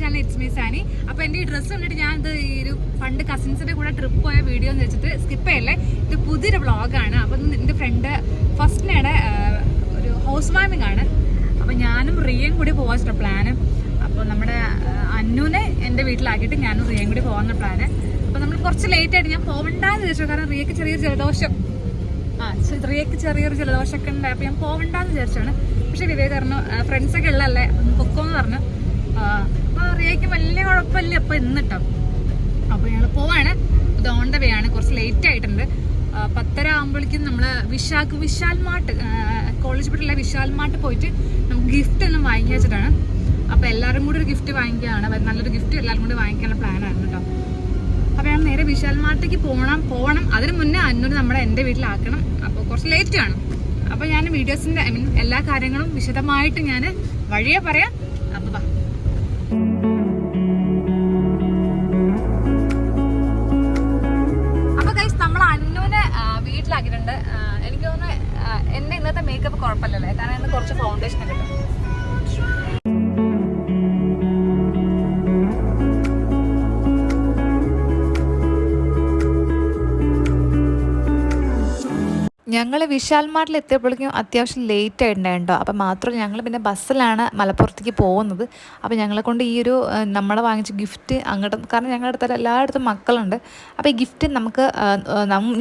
Channel it's me സാനി അപ്പൊ എന്റെ ഈ ഡ്രസ്സ് കണ്ടിട്ട് ഞാൻ ഇത് ഈ ഒരു പണ്ട് കസിൻസിന്റെ കൂടെ ട്രിപ്പ് പോയ വീഡിയോ എന്ന് വെച്ചിട്ട് സ്കിപ്പ് ചെയ്യല്ലേ? ഇത് പുതിയൊരു വ്ളോഗാണ് അപ്പൊ എന്റെ ഫ്രണ്ട് ഫസ്റ്റിനയുടെ ഒരു ഹൗസ് വാമിംഗ് ആണ്. അപ്പൊ ഞാനും റിയയും കൂടി പോകാൻ പ്ലാന് അപ്പോൾ നമ്മുടെ അന്നുനെ എന്റെ വീട്ടിലാക്കിയിട്ട് ഞാനും റിയയും കൂടി പോകാൻ പ്ലാന് അപ്പോൾ നമ്മൾ കുറച്ച് ലേറ്റ് ആയിട്ട് ഞാൻ പോകണ്ടെന്ന് വിചാരിച്ചു. കാരണം റിയക്ക് ചെറിയൊരു ജലദോഷം. ആ റിയക്ക് ചെറിയൊരു ജലദോഷമൊക്കെ ഉണ്ട്. അപ്പോൾ ഞാൻ പോകണ്ടെന്ന് വിചാരിച്ചാണ്. പക്ഷേ വിവേക് പറഞ്ഞു ഫ്രണ്ട്സൊക്കെ ഉള്ളതല്ലേ? ഒന്ന് പൊക്കോന്ന് പറഞ്ഞു. അപ്പോൾ റിയക്ക് വലിയ കുഴപ്പമില്ല. അപ്പോൾ ഇന്നിട്ടോ. അപ്പോൾ ഞങ്ങൾ പോവാണ്. ഇത് ഓൺ കുറച്ച് ലേറ്റ് ആയിട്ടുണ്ട്. പത്തര ആകുമ്പോഴേക്കും നമ്മൾ വിശാഖ് വിശാൽ മാട്ട് കോളേജ് വിട്ടുള്ള വിശാൽ മാട്ട് പോയിട്ട് നമുക്ക് ഗിഫ്റ്റ് ഒന്നും വാങ്ങിക്കാൻ വെച്ചിട്ടാണ്. അപ്പോൾ എല്ലാവരും കൂടി ഒരു ഗിഫ്റ്റ് വാങ്ങിക്കുകയാണ്. അപ്പൊ നല്ലൊരു ഗിഫ്റ്റ് എല്ലാവരും കൂടി വാങ്ങിക്കാനുള്ള പ്ലാനായിരുന്നു കേട്ടോ. അപ്പോൾ ഞാൻ നേരെ വിശാൽ മാട്ടേക്ക് പോകണം പോകണം അതിന് മുന്നേ അന്നൂര് നമ്മുടെ എന്റെ വീട്ടിലാക്കണം. അപ്പോൾ കുറച്ച് ലേറ്റ് ആണ്. അപ്പോൾ ഞാൻ വീഡിയോസിന്റെ ഐ മീൻ എല്ലാ കാര്യങ്ങളും വിശദമായിട്ട് ഞാൻ വഴിയെ പറയാം. അപ്പോൾ അപ്പൊ ഗൈസ് നമ്മൾ അന്നുവിനെ വീട്ടിലാക്കിയിട്ടുണ്ട്. എനിക്ക് തോന്നുന്നു എന്റെ ഇന്നത്തെ മേക്കപ്പ് കുഴപ്പമില്ലല്ലേ. കാരണം ഇന്ന് കുറച്ച് ഫൗണ്ടേഷൻ ഒക്കെ കിട്ടും ഞങ്ങൾ വിശാൽ മാർട്ടിൽ എത്തിയപ്പോഴേക്കും അത്യാവശ്യം ലേറ്റ് ആയിട്ടുണ്ടായിട്ടോ അപ്പം മാത്രമല്ല ഞങ്ങൾ പിന്നെ ബസ്സിലാണ് മലപ്പുറത്തേക്ക് പോകുന്നത്. അപ്പോൾ ഞങ്ങളെ കൊണ്ട് ഈ ഒരു നമ്മൾ വാങ്ങിച്ച ഗിഫ്റ്റ് അങ്ങോട്ട് കാരണം ഞങ്ങളുടെ അടുത്ത് എല്ലായിടത്തും മക്കളുണ്ട്. അപ്പോൾ ഈ ഗിഫ്റ്റ് നമുക്ക്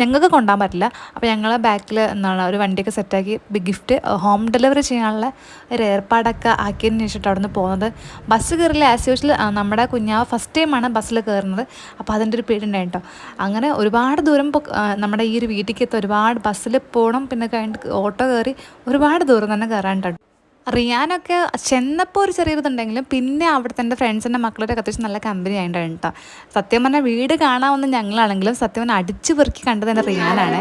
ഞങ്ങൾക്ക് കൊണ്ടുപോകാൻ പറ്റില്ല. അപ്പോൾ ഞങ്ങൾ ബാക്കിൽ എന്താണ് ഒരു വണ്ടിയൊക്കെ സെറ്റാക്കി ഗിഫ്റ്റ് ഹോം ഡെലിവറി ചെയ്യാനുള്ള ഒരു ഏർപ്പാടൊക്കെ ആക്കിയതിന് ശേഷം അവിടെ നിന്ന് പോകുന്നത്. ബസ് കയറില്ല ആസ് യൂഷ്വൽ നമ്മുടെ കുഞ്ഞാവ് ഫസ്റ്റ് ടൈമാണ് ബസ്സിൽ കയറുന്നത്. അപ്പോൾ അതിന്റെ ഒരു പേടി ഉണ്ടായിട്ടോ അങ്ങനെ ഒരുപാട് ദൂരം നമ്മുടെ ഈ ഒരു വീട്ടിലേക്ക് എത്തുക ഒരുപാട് ബസ്സിൽ പോകണം പിന്നെ കഴിഞ്ഞിട്ട് ഓട്ടോ കയറി ഒരുപാട് ദൂരം തന്നെ കയറാനുണ്ട് റിയാനൊക്കെ ചെന്നപ്പോൾ ഒരു ചെറിയൊരു ഇതുണ്ടെങ്കിലും പിന്നെ അവിടുത്തെ എന്റെ ഫ്രണ്ട്സിന്റെ മക്കളുടെ അത്യാവശ്യം നല്ല കമ്പനി ആയിട്ടാണ് കേട്ടോ. സത്യം പറഞ്ഞാൽ വീട് കാണാമെന്ന് ഞങ്ങളാണെങ്കിലും സത്യം പറഞ്ഞാൽ അടിച്ചു പെറുക്കി കണ്ടത് എന്റെ റിയാനാണ്.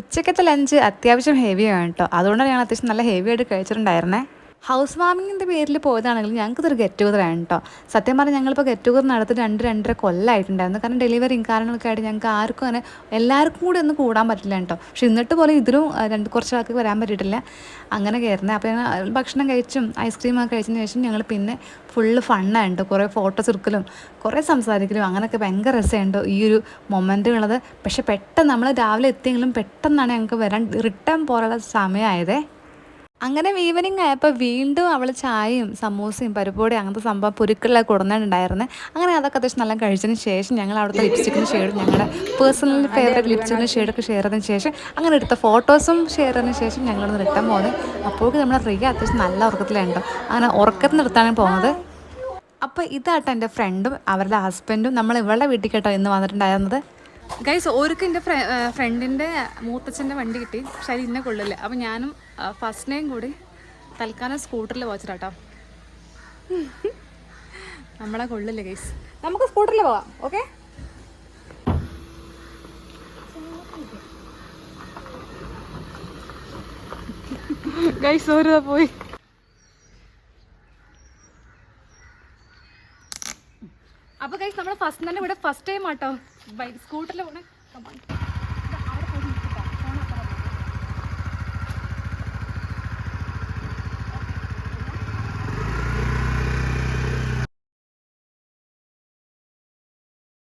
ഉച്ചക്കത്തെ ലഞ്ച് അത്യാവശ്യം ഹെവിയാണ് കേട്ടോ. അതുകൊണ്ടാണ് ഞാൻ അത്യാവശ്യം നല്ല ഹെവി ആയിട്ട് കഴിച്ചിട്ടുണ്ടായിരുന്നേ. ഹൗസ് വാമിങ്ങിന്റെ പേരിൽ പോയതാണെങ്കിലും ഞങ്ങൾക്ക് ഇതൊരു ഗെറ്റ് ആണ് കേട്ടോ സത്യം പറഞ്ഞാൽ ഞങ്ങളിപ്പോൾ ഗെറ്റ് ടുഗദർ നടത്തി രണ്ട് രണ്ടര കൊല്ലമായിട്ടുണ്ടായിരുന്നു കാരണം ഡെലിവറിയും കാരണങ്ങളൊക്കെ ആയിട്ട് ഞങ്ങൾക്ക് ആർക്കും അങ്ങനെ എല്ലാവർക്കും കൂടി ഒന്ന് കൂടാൻ പറ്റില്ല കേട്ടോ പക്ഷെ എന്നിട്ട് പോലും ഇതിലും രണ്ട് കുറച്ച് ആൾക്ക് വരാൻ പറ്റിയിട്ടില്ല. അങ്ങനെ കയറുന്നത് അപ്പോൾ ഞങ്ങൾ ഭക്ഷണം കഴിച്ചും ഐസ്ക്രീമൊക്കെ കഴിച്ചതിന് ശേഷം ഞങ്ങൾ പിന്നെ ഫുള്ള് ഫണ്ണായിട്ട് കുറേ ഫോട്ടോ എടുക്കലും കുറേ സംസാരിക്കലും അങ്ങനെയൊക്കെ ഭയങ്കര രസമുണ്ട് ഈ ഒരു മൊമെന്റുകളത് പക്ഷെ പെട്ടെന്ന് നമ്മൾ രാവിലെ എത്തിയെങ്കിലും പെട്ടെന്നാണ് ഞങ്ങൾക്ക് വരാൻ റിട്ടേൺ പോലുള്ള സമയമായതേ. അങ്ങനെ ഈവനിങ് ആയപ്പോൾ വീണ്ടും അവൾ ചായയും സമൂസയും പരിപ്പോടി അങ്ങനത്തെ സംഭവം പുരുക്കളിലൊക്കെ കൊടുന്നിട്ടുണ്ടായിരുന്നു അങ്ങനെ അതൊക്കെ അത്യാവശ്യം നല്ല കഴിച്ചതിന് ശേഷം ഞങ്ങൾ അവിടുത്തെ ലിപ്സ്റ്റിക്കിന് ഷെയ്ഡ് ഞങ്ങളുടെ പേഴ്സണൽ ഫേവറേറ്റ് ലിപ്സ്റ്റിക്കിന് ഷെയ്ഡൊക്കെ ഷെയർ ചെയ്തതിന് ശേഷം അങ്ങനെ എടുത്ത ഫോട്ടോസും ഷെയർ ചെയ്തതിന് ശേഷം ഞങ്ങളൊന്ന് റിട്ടേൺ പോകുന്നത് അപ്പോഴേക്കും നമ്മുടെ റിയ അത്യാവശ്യം നല്ല ഉറക്കത്തിലുണ്ടോ അങ്ങനെ ഉറക്കത്തിൽ നിർത്താനാണ് പോകുന്നത് അപ്പോൾ ഇതാട്ടോ എന്റെ ഫ്രണ്ടും അവരുടെ ഹസ്ബൻഡും നമ്മൾ ഇവളുടെ വീട്ടിൽ കേട്ടോ ഇന്ന് വന്നിട്ടുണ്ടായിരുന്നത്. ഗൈസ് ഓർക്ക് എന്റെ ഫ്രണ്ടിന്റെ മൂത്തച്ഛന്റെ വണ്ടി കിട്ടി. പക്ഷെ അത് ഇന്നെ കൊള്ളില്ല. അപ്പം ഞാനും ഫസ്റ്റിനെയും കൂടി തൽക്കാലം സ്കൂട്ടറിൽ പോച്ചിട്ടാട്ടോ നമ്മളെ കൊള്ളില്ല ഗൈസ് നമുക്ക് സ്കൂട്ടറിൽ പോവാം ഓക്കെ ഗൈസ് ഒരു പോയി. അപ്പൊ ഗൈസ് നമ്മൾ ഫസ്റ്റ് തന്നെ ഇവിടെ ഫസ്റ്റ് ടൈം ആട്ടോ. ബൈക്ക് സ്കൂട്ടറിൽ പോണേ.